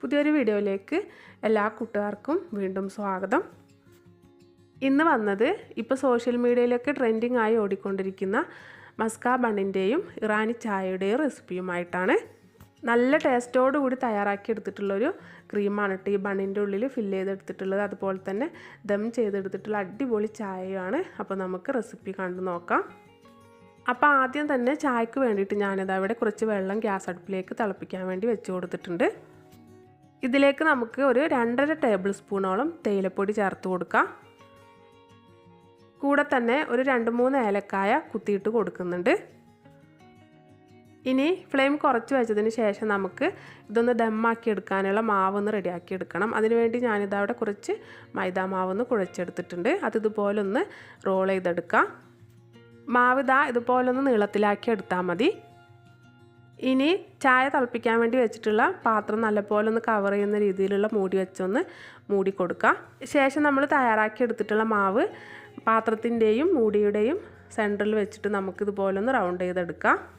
പുതിയൊരു വീഡിയോയിലേക്ക് എല്ലാ കൂട്ടുകാർക്കും വീണ്ടും സ്വാഗതം. ഇന്ന് വന്നത് ഇപ്പോൾ സോഷ്യൽ മീഡിയയിലൊക്കെ ട്രെൻഡിങ് ആയി ഓടിക്കൊണ്ടിരിക്കുന്ന മസ്ക ബണ്ണിന്റെയും ഇറാനി ചായയുടെയും റെസിപ്പിയുമായിട്ടാണ്. നല്ല ടേസ്റ്റോടു കൂടി തയ്യാറാക്കി എടുത്തിട്ടുള്ളൊരു ക്രീമാണ് കേട്ടോ ഈ ബണ്ണിന്റെ ഉള്ളിൽ ഫില്ല് ചെയ്തെടുത്തിട്ടുള്ളത്. അതുപോലെ തന്നെ ദം ചെയ്തെടുത്തിട്ടുള്ള അടിപൊളി ചായയാണ്. അപ്പോൾ നമുക്ക് റെസിപ്പി കണ്ടു നോക്കാം. അപ്പോൾ ആദ്യം തന്നെ ചായക്ക് വേണ്ടിയിട്ട് ഞാനിത് അവിടെ കുറച്ച് വെള്ളം ഗ്യാസ് അടുപ്പിലേക്ക് തിളപ്പിക്കാൻ വേണ്ടി വെച്ച് കൊടുത്തിട്ടുണ്ട്. ഇതിലേക്ക് നമുക്ക് ഒരു രണ്ടര ടേബിൾ സ്പൂണോളം തേയിലപ്പൊടി ചേർത്ത് കൊടുക്കാം. കൂടെ തന്നെ ഒരു രണ്ട് മൂന്ന് ഏലക്കായ കുത്തിയിട്ട് കൊടുക്കുന്നുണ്ട്. ഇനി ഫ്ലെയിം കുറച്ച് വെച്ചതിന് ശേഷം നമുക്ക് ഇതൊന്ന് ദമ്മാക്കി എടുക്കാനുള്ള മാവൊന്ന് റെഡിയാക്കി എടുക്കണം. അതിനുവേണ്ടി ഞാനിതവിടെ കുറച്ച് മൈദാ മാവൊന്ന് കുഴച്ചെടുത്തിട്ടുണ്ട്. അത് ഇതുപോലെ ഒന്ന് റോൾ ചെയ്തെടുക്കാം. മാവ് ഇതുപോലൊന്ന് ഇതുപോലെ നീളത്തിലാക്കി എടുത്താൽ മതി. ഇനി ചായ തിളപ്പിക്കാൻ വേണ്ടി വെച്ചിട്ടുള്ള പാത്രം നല്ലപോലെ ഒന്ന് കവർ ചെയ്യുന്ന രീതിയിലുള്ള മൂടി വെച്ചൊന്ന് മൂടി കൊടുക്കുക. ശേഷം നമ്മൾ തയ്യാറാക്കി എടുത്തിട്ടുള്ള മാവ് പാത്രത്തിന്റെയും മൂടിയുടെയും സെന്ററിൽ വെച്ചിട്ട് നമുക്കിതുപോലെ ഒന്ന് റൗണ്ട് ചെയ്തെടുക്കാം.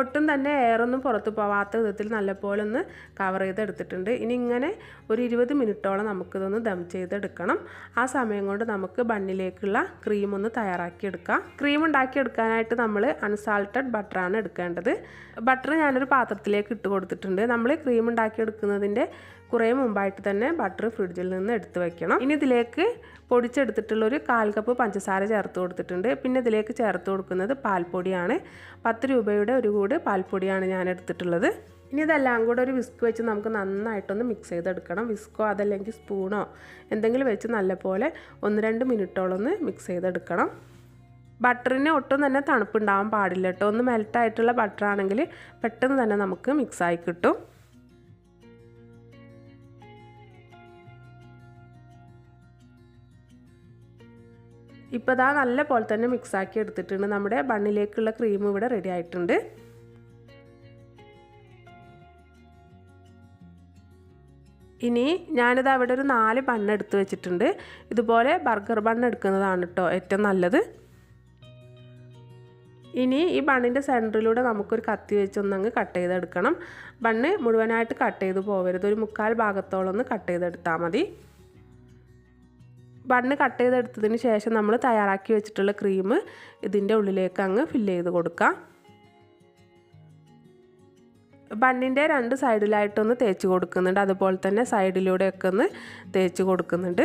ഒട്ടും തന്നെ എയറൊന്നും പുറത്ത് പോവാത്ത വിധത്തിൽ നല്ലപോലെ ഒന്ന് കവർ ചെയ്തെടുത്തിട്ടുണ്ട്. ഇനി ഇങ്ങനെ ഒരു ഇരുപത് മിനിറ്റോളം നമുക്കിതൊന്ന് ദം ചെയ്തെടുക്കണം. ആ സമയം കൊണ്ട് നമുക്ക് ബണ്ണിലേക്കുള്ള ക്രീം ഒന്ന് തയ്യാറാക്കിയെടുക്കാം. ക്രീം ഉണ്ടാക്കിയെടുക്കാനായിട്ട് നമ്മൾ അൺസാൾട്ടഡ് ബട്ടറാണ് എടുക്കേണ്ടത്. ബട്ടർ ഞാനൊരു പാത്രത്തിലേക്ക് ഇട്ട് കൊടുത്തിട്ടുണ്ട്. നമ്മൾ ക്രീം ഉണ്ടാക്കിയെടുക്കുന്നതിന്റെ കുറേ മുമ്പായിട്ട് തന്നെ ബട്ടർ ഫ്രിഡ്ജിൽ നിന്ന് എടുത്ത് വെക്കണം. ഇനി ഇതിലേക്ക് പൊടിച്ചെടുത്തിട്ടുള്ള ഒരു കാൽ കപ്പ് പഞ്ചസാര ചേർത്ത് കൊടുത്തിട്ടുണ്ട്. പിന്നെ ഇതിലേക്ക് ചേർത്ത് കൊടുക്കുന്നത് പാൽപ്പൊടിയാണ്. പത്ത് രൂപയുടെ ഒരു കൂട് പാൽപ്പൊടിയാണ് ഞാൻ എടുത്തിട്ടുള്ളത്. ഇനി ഇതെല്ലാം കൂടെ ഒരു വിസ്ക് വെച്ച് നമുക്ക് നന്നായിട്ടൊന്ന് മിക്സ് ചെയ്തെടുക്കണം. വിസ്കോ അതല്ലെങ്കിൽ സ്പൂണോ എന്തെങ്കിലും വെച്ച് നല്ലപോലെ ഒന്ന് രണ്ട് മിനിറ്റോളം ഒന്ന് മിക്സ് ചെയ്തെടുക്കണം. ബട്ടറിന് ഒട്ടും തന്നെ തണുപ്പുണ്ടാവാൻ പാടില്ല കേട്ടോ. ഒന്ന് മെൽട്ടായിട്ടുള്ള ബട്ടറാണെങ്കിൽ പെട്ടെന്ന് തന്നെ നമുക്ക് മിക്സായി കിട്ടും. ഇപ്പോൾ ഇതാ നല്ല പോലെ തന്നെ മിക്സാക്കി എടുത്തിട്ടുണ്ട്. നമ്മുടെ ബണ്ണിലേക്കുള്ള ക്രീം ഇവിടെ റെഡി ആയിട്ടുണ്ട്. ഇനി ഞാനിത് അവിടെ ഒരു നാല് ബണ്ണ് എടുത്ത് വെച്ചിട്ടുണ്ട്. ഇതുപോലെ ബർഗർ ബണ്ണ് എടുക്കുന്നതാണ് കേട്ടോ ഏറ്റവും നല്ലത്. ഇനി ഈ ബണ്ണിന്റെ സെന്ററിലൂടെ നമുക്കൊരു കത്തി വെച്ചൊന്നങ്ങ് കട്ട് ചെയ്തെടുക്കണം. ബണ്ണ് മുഴുവനായിട്ട് കട്ട് ചെയ്ത് പോകരുത് ഒരു മുക്കാൽ ഭാഗത്തോളം ഒന്ന് കട്ട് ചെയ്തെടുത്താൽ മതി. ബണ്ണ് കട്ട് ചെയ്തെടുത്തതിന് ശേഷം നമ്മൾ തയ്യാറാക്കി വെച്ചിട്ടുള്ള ക്രീം ഇതിന്റെ ഉള്ളിലേക്ക് അങ്ങ് ഫില്ല് ചെയ്ത് കൊടുക്കാം. ബണ്ണിന്റെ രണ്ട് സൈഡിലായിട്ടൊന്ന് തേച്ച് കൊടുക്കുന്നുണ്ട്. അതുപോലെ തന്നെ സൈഡിലൂടെയൊക്കെ ഒന്ന് തേച്ച് കൊടുക്കുന്നുണ്ട്.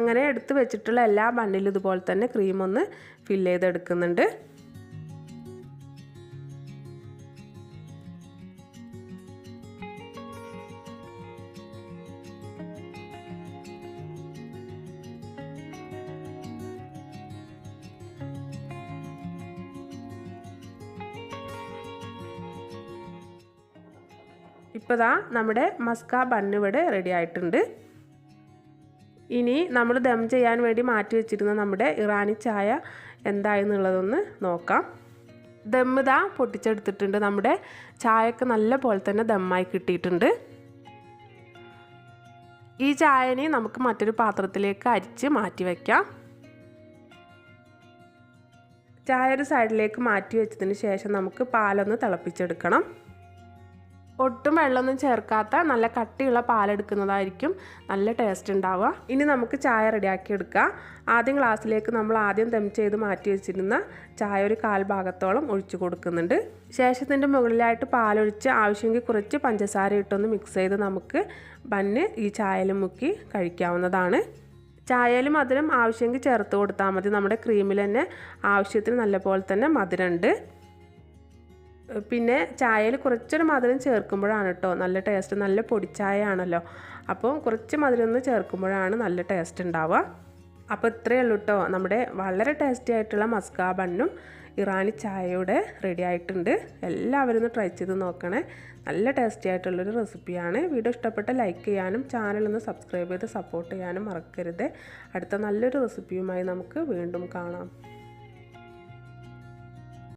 അങ്ങനെ എടുത്ത് വെച്ചിട്ടുള്ള എല്ലാ ബണ്ണിലും ഇതുപോലെ തന്നെ ക്രീം ഒന്ന് ഫില്ല് ചെയ്തെടുക്കുന്നുണ്ട്. ഇപ്പോൾ ദാ നമ്മുടെ മസ്ക ബണ്ണിവിടെ റെഡി ആയിട്ടുണ്ട്. ഇനി നമ്മൾ ദം ചെയ്യാൻ വേണ്ടി മാറ്റി വെച്ചിരുന്ന നമ്മുടെ ഇറാനി ചായ എന്തായെന്നുള്ളതൊന്ന് നോക്കാം. ദമ്മിതാ പൊട്ടിച്ചെടുത്തിട്ടുണ്ട്. നമ്മുടെ ചായക്ക് നല്ല പോലെ തന്നെ ദമ്മായി കിട്ടിയിട്ടുണ്ട്. ഈ ചായനെ നമുക്ക് മറ്റൊരു പാത്രത്തിലേക്ക് അരിച്ച് മാറ്റി വയ്ക്കാം ചായ ഒരു സൈഡിലേക്ക് മാറ്റി വെച്ചതിന് ശേഷം നമുക്ക് പാലൊന്ന് തിളപ്പിച്ചെടുക്കണം. ഒട്ടും വെള്ളമൊന്നും ചേർക്കാത്ത നല്ല കട്ടിയുള്ള പാലെടുക്കുന്നതായിരിക്കും നല്ല ടേസ്റ്റ് ഉണ്ടാവുക. ഇനി നമുക്ക് ചായ റെഡിയാക്കി എടുക്കാം ആദ്യം ഗ്ലാസ്സിലേക്ക് നമ്മൾ ആദ്യം ദം ചെയ്ത് മാറ്റി വെച്ചിരുന്ന ചായ ഒരു കാൽ ഭാഗത്തോളം ഒഴിച്ചു കൊടുക്കുന്നുണ്ട്. ശേഷത്തിന്റെ മുകളിലായിട്ട് പാലൊഴിച്ച് ആവശ്യമെങ്കിൽ കുറച്ച് പഞ്ചസാര ഇട്ടൊന്ന് മിക്സ് ചെയ്ത് നമുക്ക് ബന്ന് ഈ ചായയിൽ മുക്കി കഴിക്കാവുന്നതാണ്. ചായയിൽ മധുരം ആവശ്യമെങ്കിൽ ചേർത്ത് കൊടുത്താൽ മതി. നമ്മുടെ ക്രീമിൽ തന്നെ ആവശ്യത്തിന് നല്ലപോലെ തന്നെ മധുരമുണ്ട്. പിന്നെ ചായയിൽ കുറച്ചൊരു മധുരം ചേർക്കുമ്പോഴാണ് കേട്ടോ നല്ല ടേസ്റ്റ് നല്ല പൊടിച്ചായ ആണല്ലോ അപ്പോൾ കുറച്ച് മധുരം ഒന്ന് ചേർക്കുമ്പോഴാണ് നല്ല ടേസ്റ്റ് ഉണ്ടാവുക. അപ്പോൾ ഇത്രയേ ഉള്ളൂ കേട്ടോ നമ്മുടെ വളരെ ടേസ്റ്റി ആയിട്ടുള്ള മസ്കാ ബണ്ണും ഇറാനി ചായയുടെ റെഡി ആയിട്ടുണ്ട്. എല്ലാവരും ഒന്ന് ട്രൈ ചെയ്ത് നോക്കണേ. നല്ല ടേസ്റ്റി ആയിട്ടുള്ളൊരു റെസിപ്പിയാണ് വീഡിയോ ഇഷ്ടപ്പെട്ട ലൈക്ക് ചെയ്യാനും ചാനൽ ഒന്ന് സബ്സ്ക്രൈബ് ചെയ്ത് സപ്പോർട്ട് ചെയ്യാനും മറക്കരുത്. അടുത്ത നല്ലൊരു റെസിപ്പിയുമായി നമുക്ക് വീണ്ടും കാണാം.